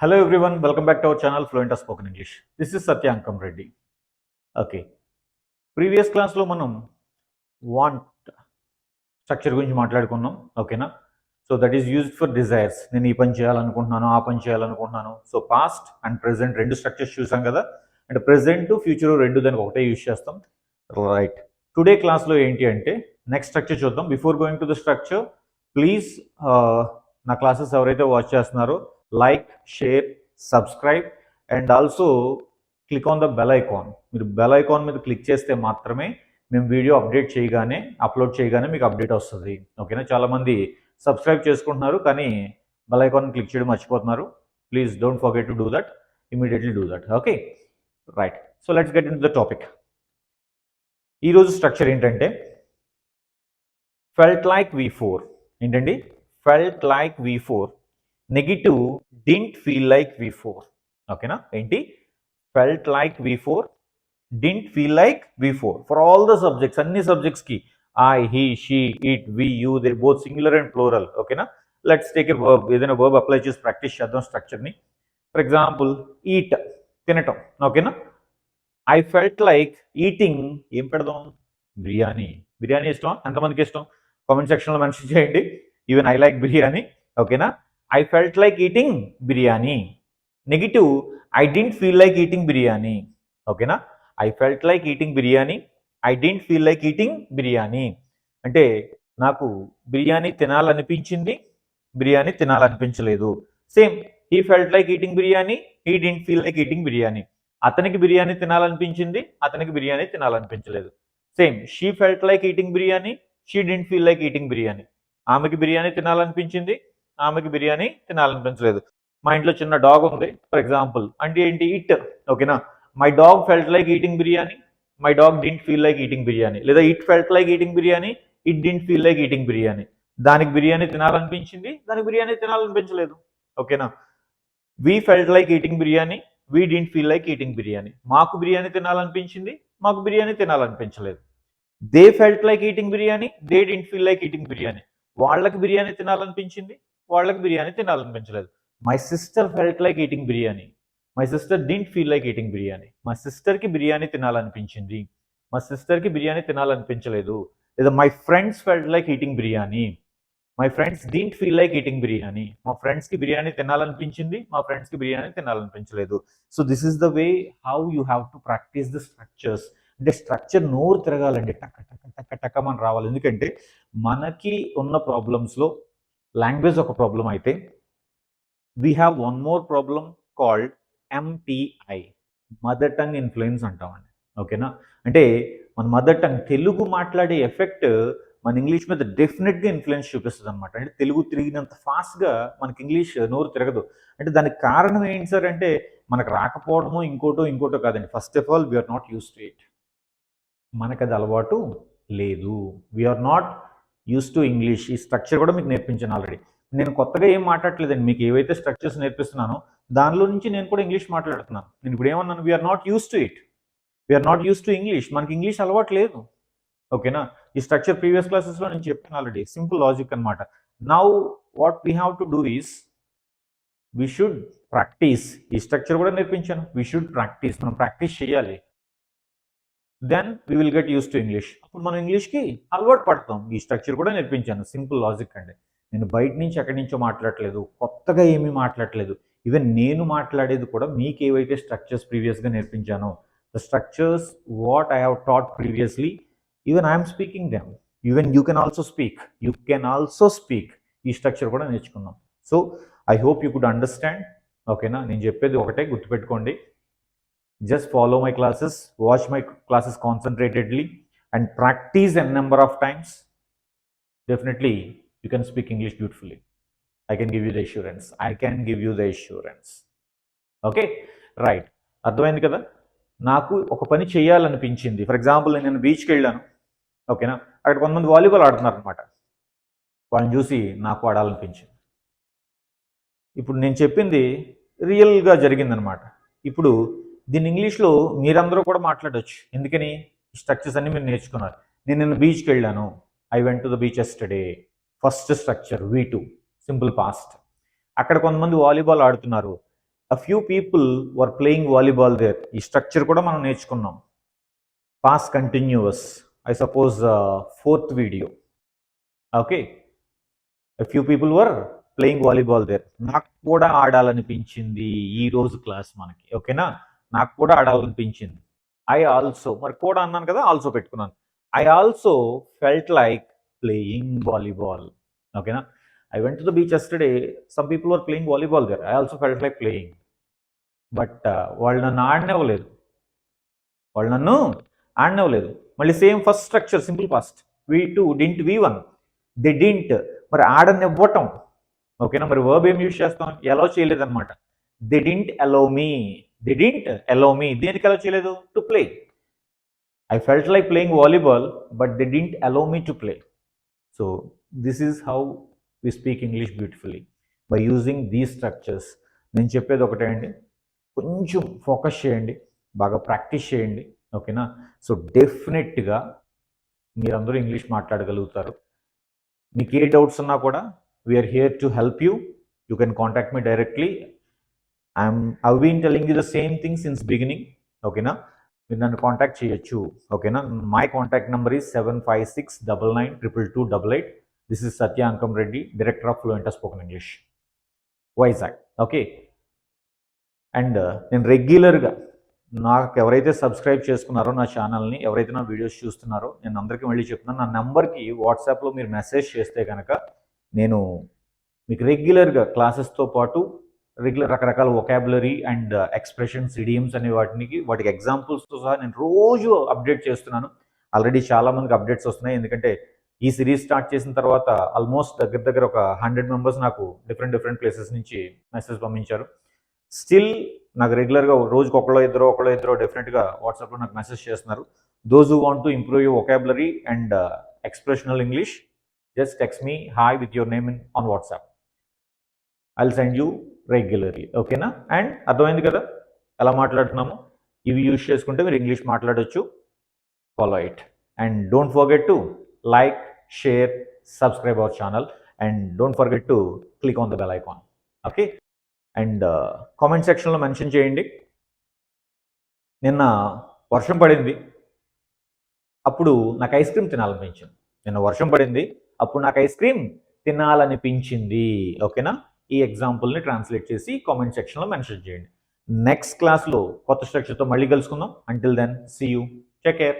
Hello everyone welcome back to our channel Fluent of spoken English this is Satya Ankam Reddy. Okay previous క్లాస్లో మనం want structure గురించి మాట్లాడుకున్నాం ఓకేనా so that is used for desires నేను ఈ పని చేయాలనుకుంటున్నాను ఆ పని చేయాలనుకుంటున్నాను. సో పాస్ట్ అండ్ ప్రెసెంట్ రెండు స్ట్రక్చర్స్ చూసాం కదా? అంటే ప్రెసెంట్ ఫ్యూచర్ రెండు దానికి ఒకటే యూజ్ చేస్తాం. రైట్ టుడే క్లాస్లో ఏంటి అంటే నెక్స్ట్ స్ట్రక్చర్ చూద్దాం. Before going to the structure please నా క్లాసెస్ ఎవరైతే వాచ్ చేస్తున్నారో like share subscribe and also click on the bell icon మీరు బెల్ ఐకాన్ మీద క్లిక్ చేస్తే మాత్రమే మేము వీడియో అప్డేట్ చేయగానే అప్లోడ్ చేయగానే మీకు అప్డేట్ వస్తుంది. ఓకేనా చాలామంది సబ్స్క్రైబ్ చేసుకుంటున్నారు కానీ బెల్ ఐకాన్ క్లిక్ చేయడం మర్చిపోతున్నారు. Please don't forget to do that immediately do that okay right so let's get in the topic ఈరోజు స్ట్రక్చర్ ఏంటంటే ఫెల్ట్ లైక్ వి ఫోర్ ఏంటండి? Felt like V four negative didn't feel like V four ఓకేనా ఏంటి felt like V four didn't feel like V four for all the subjects అన్ని సబ్జెక్ట్స్కి I he she it we you they both singular and plural ఓకేనా let's take a verb ఏదైనా verb apply చేసి practice చేద్దాం స్ట్రక్చర్ని for example eat తినటం. ఓకేనా I felt like eating ఏం పెడదాం? బిర్యానీ. బిర్యానీ ఇష్టం ఎంతమందికి ఇష్టం? కామెంట్ సెక్షన్లో మెన్షన్ చేయండి. Even I like biryani. ఓకేనా I felt like eating biryani negative I didn't feel like eating biryani ఓకేనా I felt like eating biryani I didn't feel like eating biryani అంటే నాకు బిర్యానీ తినాలనిపించింది biryani తినాలనిపించలేదు. Same he felt like eating biryani he didn't feel like eating biryani అతనికి బిర్యానీ తినాలనిపించింది అతనికి biryani తినాలనిపించలేదు. Same she felt like eating biryani she didn't feel like eating biryani ఆమెకి బిర్యానీ తినాలనిపించింది ఆమెకి బిర్యానీ తినాలనిపించలేదు. మా ఇంట్లో చిన్న డాగ్ ఉంది ఫర్ ఎగ్జాంపుల్ అంటే ఏంటి ఇట్ ఓకేనా my dog felt like eating biryani. My dog didn't feel like eating biryani. లేదా it felt like eating biryani it didn't feel like eating biryani. దానికి బిర్యానీ తినాలనిపించింది దానికి బిర్యానీ తినాలనిపించలేదు ఓకేనా we felt like eating biryani we didn't feel like eating biryani. మాకు బిర్యానీ తినాలనిపించింది మాకు biryani తినాలనిపించలేదు. They felt like eating biryani they didn't feel like eating biryani. వాళ్ళకి బిర్యానీ తినాలనిపించింది వాళ్ళకి biryani తినాలనిపించలేదు. My sister felt like eating biryani. My sister didn't feel like eating biryani. మా సిస్టర్కి బిర్యానీ తినాలనిపించింది. మా సిస్టర్కి బిర్యానీ తినాలనిపించలేదు. లేదా my friends felt like eating biryani. My friends didn't feel like eating biryani. మా ఫ్రెండ్స్కి బిర్యానీ తినాలనిపించింది. మా ఫ్రెండ్స్కి biryani తినాలనిపించలేదు. So this is the way how you have to practice the structures అంటే స్ట్రక్చర్ నోరు తిరగాలండి. టక్క టక్క టక్క టక్క మనం రావాలి. ఎందుకంటే మనకి ఉన్న ప్రాబ్లమ్స్లో లాంగ్వేజ్ ఒక ప్రాబ్లం అయితే we have one more problem called MTI mother tongue influence అంటామండి. ఓకేనా అంటే మన మదర్ టంగ్ తెలుగు మాట్లాడే ఎఫెక్ట్ మన ఇంగ్లీష్ మీద డెఫినెట్గా ఇన్ఫ్లుయెన్స్ చూపిస్తుంది అనమాట అంటే తెలుగు తిరిగినంత ఫాస్ట్గా మనకి ఇంగ్లీష్ నోరు తిరగదు. అంటే దానికి కారణం ఏంటి సార్ అంటే మనకు రాకపోవడమో ఇంకోటో ఇంకోటో కాదండి. First of all we're not used to it మనకు అది అలవాటు లేదు. We're not used to English. ఈ స్ట్రక్చర్ కూడా మీకు నేర్పించాను ఆల్రెడీ. నేను కొత్తగా ఏం మాట్లాడలేదండి మీకు ఏవైతే స్ట్రక్చర్స్ నేర్పిస్తున్నానో దానిలో నుంచి నేను కూడా ఇంగ్లీష్ మాట్లాడుతున్నాను. నేను ఇప్పుడు ఏమన్నాను? We're not used to it we're not used to English మనకి ఇంగ్లీష్ అలవాటు లేదు. ఓకేనా? ఈ స్ట్రక్చర్ ప్రీవియస్ క్లాసెస్లో నేను చెప్పాను ఆల్రెడీ. సింపుల్ లాజిక్ అనమాట now what we have to do is we should practice ఈ స్ట్రక్చర్ కూడా నేర్పించాను. వీ షుడ్ ప్రాక్టీస్ మనం ప్రాక్టీస్ చేయాలి. Then we will get used to English అప్పుడు మనం ఇంగ్లీష్కి అలవాటు పడతాం. ఈ స్ట్రక్చర్ కూడా నేర్పించాను. సింపుల్ లాజిక్ అండి. నేను బయట నుంచి ఎక్కడి నుంచో మాట్లాడలేదు కొత్తగా ఏమీ మాట్లాడట్లేదు. ఈవెన్ నేను మాట్లాడేది కూడా మీకు ఏవైతే స్ట్రక్చర్స్ ప్రీవియస్గా నేర్పించానో the structures what I have taught previously even I'm speaking them even you can also speak you can also speak ఈ స్ట్రక్చర్ కూడా నేర్చుకున్నాం. So I hope you could understand ఓకేనా నేను చెప్పేది ఒకటే గుర్తుపెట్టుకోండి. Just follow my classes watch my classes concentratedly and practice n number of times definitely you can speak English beautifully I can give you the assurance I can give you the assurance okay right అర్థమైంది కదా? నాకు ఒక పని చేయాలనిపించింది. For example నేను బీచ్కి వెళ్ళాను. ఓకేనా అక్కడ కొంతమంది వాలీబాల్ ఆడుతున్నారు అనమాట వాళ్ళని చూసి నాకు ఆడాలనిపించింది. ఇప్పుడు నేను చెప్పింది రియల్గా జరిగిందనమాట ఇప్పుడు దీన్ని ఇంగ్లీష్లో మీరందరూ కూడా మాట్లాడవచ్చు ఎందుకని? స్ట్రక్చర్స్ అన్ని మీరు నేర్చుకున్నారు. నేను నిన్న బీచ్కి వెళ్ళాను. I went to the beach yesterday first structure V two simple past అక్కడ కొంతమంది వాలీబాల్ ఆడుతున్నారు. A few people were playing volleyball there ఈ స్ట్రక్చర్ కూడా మనం నేర్చుకున్నాం. Past continuous I suppose fourth video okay few people were playing volleyball there నాకు కూడా ఆడాలనిపించింది ఈ రోజు క్లాస్ మనకి. ఓకేనా నాకు కూడా ఆడాలనిపించింది. ఐ ఆల్సో మరి కూడా అన్నాను కదా ఆల్సో పెట్టుకున్నాను. I also felt like playing volleyball ఓకేనా I went to the beach yesterday some people are playing volleyball there I also felt like playing but వాళ్ళు నన్ను ఆడనివ్వలేదు. వాళ్ళు నన్ను ఆడనివ్వలేదు. మళ్ళీ same first structure simple past V two didn't V one they didn't మరి ఆడనివ్వటం. ఓకేనా మరి వర్బ్ ఏం యూజ్ చేస్తాం? ఎలా చేయలేదన్నమాట. They didn't allow me they didn't allow me దేనికి ఎలా చేయలేదు to play I felt like playing volleyball but they didn't allow me to play so this is how we speak English beautifully by using these structures నేను చెప్పేది ఒకటే అండి కొంచెం focus చేయండి. బాగా ప్రాక్టీస్ చేయండి. ఓకేనా సో డెఫినెట్గా మీరందరూ ఇంగ్లీష్ మాట్లాడగలుగుతారు. మీకు ఏ డౌట్స్ ఉన్నా కూడా we're here to help you you can contact me directly I'm I been telling you the same thing since beginning ఓకేనా మీరు నన్ను కాంటాక్ట్ చేయొచ్చు ఓకేనా my contact number is seven five six double nine triple two double eight this is Satya Ankam Reddy director of fluent spoken English Vizag okay and నేను రెగ్యులర్గా నాకు ఎవరైతే subscribe చేసుకున్నారో నా ఛానల్ని ఎవరైతే నా వీడియోస్ చూస్తున్నారో నేను అందరికీ మళ్ళీ చెప్తున్నాను నా నెంబర్కి వాట్సాప్లో మీరు మెసేజ్ చేస్తే కనుక నేను మీకు రెగ్యులర్గా క్లాసెస్తో పాటు రెగ్యులర్ రకరకాల ఒకాబులరీ అండ్ ఎక్స్ప్రెషన్స్ ఇడియమ్స్ అనే వాటికి వాటికి ఎగ్జాంపుల్స్తో సహా నేను రోజు అప్డేట్ చేస్తున్నాను. ఆల్రెడీ చాలా మందికి అప్డేట్స్ వస్తున్నాయి. ఎందుకంటే ఈ సిరీస్ స్టార్ట్ చేసిన తర్వాత ఆల్మోస్ట్ దగ్గర దగ్గర ఒక హండ్రెడ్ మెంబర్స్ నాకు డిఫరెంట్ డిఫరెంట్ ప్లేసెస్ నుంచి మెసేజ్ పంపించారు. స్టిల్ నాకు రెగ్యులర్గా రోజుకి ఒకళ్ళో ఇద్దరు ఒకళ్ళో ఇద్దరు డెఫినెట్గా వాట్సాప్లో నాకు మెసేజ్ చేస్తున్నారు. Those who want to improve your vocabulary and expressional English just text me hi with your name in on WhatsApp I'll send you regularly ఓకేనా అండ్ అర్థమైంది కదా? ఎలా మాట్లాడుతున్నాము? ఇవి యూజ్ చేసుకుంటే మీరు ఇంగ్లీష్ మాట్లాడవచ్చు follow it and don't forget to like share subscribe our channel and don't forget to click on the bell icon okay and comment సెక్షన్లో మెన్షన్ చేయండి. నిన్న వర్షం పడింది. అప్పుడు నాకు ఐస్ క్రీమ్ తినాలనిపించింది. నిన్న వర్షం పడింది. అప్పుడు నాకు ఐస్ క్రీమ్ తినాలనిపించింది ఓకేనా ఈ ఎగ్జాంపుల్ని ట్రాన్స్లేట్ చేసి కామెంట్ సెక్షన్లో మెన్షన్ చేయండి. నెక్స్ట్ క్లాస్లో కొత్త స్ట్రక్చర్తో మళ్ళీ కలుసుకుందాం. Until then see you take care